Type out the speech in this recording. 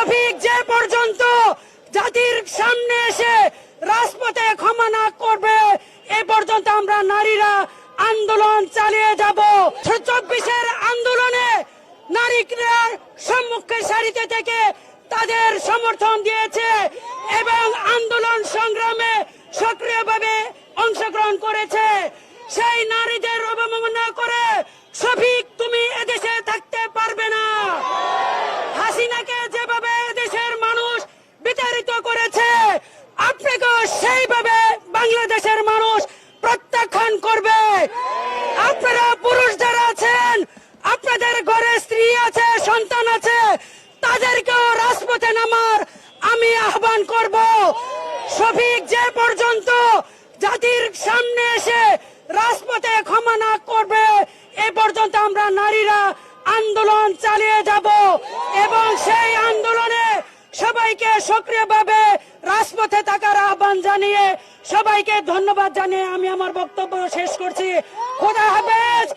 শফিক যে পর্যন্ত জাতির সামনে এসে রাজপথে ক্ষমা না করবে, এ পর্যন্ত আমরা নারীরা আন্দোলন চালিয়ে যাব। চব্বিশের আন্দোলনে নারীরা সম্মুখের সারিতে থেকে তাদের সমর্থন দিয়েছে এবং আন্দোলন সংগ্রামে সক্রিয়ভাবে অংশগ্রহণ করেছে। সেই নারীদের অবমাননা করে বাংলাদেশের মানুষ প্রত্যাখ্যান করবে। আপনারা পুরুষ যারা আছেন, আপনাদের ঘরে স্ত্রী আছে, সন্তান আছে, তাদেরকেও রাজপথে নামার আমি আহ্বান করব। শফিক, যে পর্যন্ত জাতির সামনে এসে রাজপথে ক্ষমা না করবে, এ পর্যন্ত আমরা নারীরা আন্দোলন চালিয়ে যাব এবং সেই আন্দোলনে সবাইকে সক্রিয়ভাবে রাজপথে থাকার আহ্বান জানিয়ে সবাইকে ধন্যবাদ জানিয়ে আমি আমার বক্তব্য শেষ করছি। খোদা হাফেজ!